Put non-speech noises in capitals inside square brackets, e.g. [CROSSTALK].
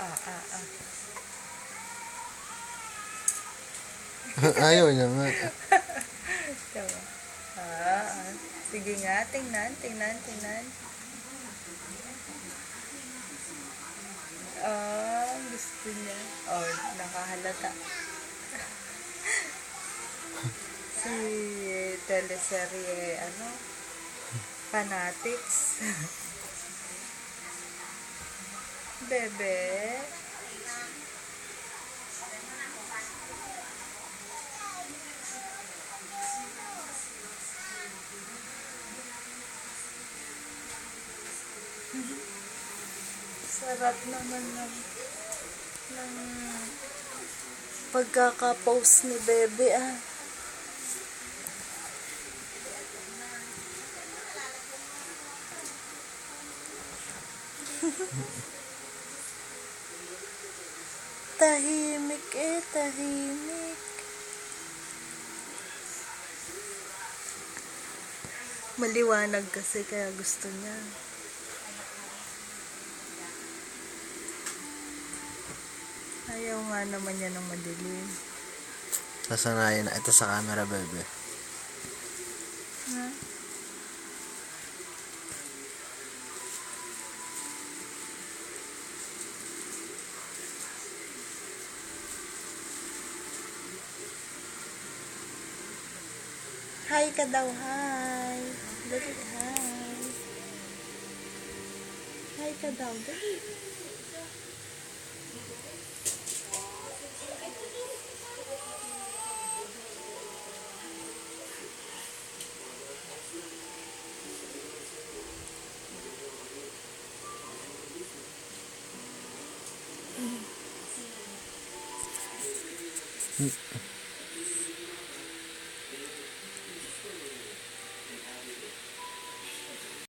ah, ah. Ayaw niya nga. Diba? Ah, ah. Sige nga, tingnan, tingnan, tingnan. Ah, gusto niya. Oh, nakahalata. [LAUGHS] si teleserye, ano? Fanatics. [LAUGHS] Bebe. Sarap naman ng, ng pagkaka-post ni Bebe ah. [LAUGHS] tahimik eh, tahimik. Maliwanag kasi kaya gusto niya. Ayaw nga naman niya ng madilim. Sasanayin na ito sa camera, bebe. Ha? hay Hi ka daw, hi. Dali, hi. Hi ka daw, dali. Mm-hmm. Absolutely.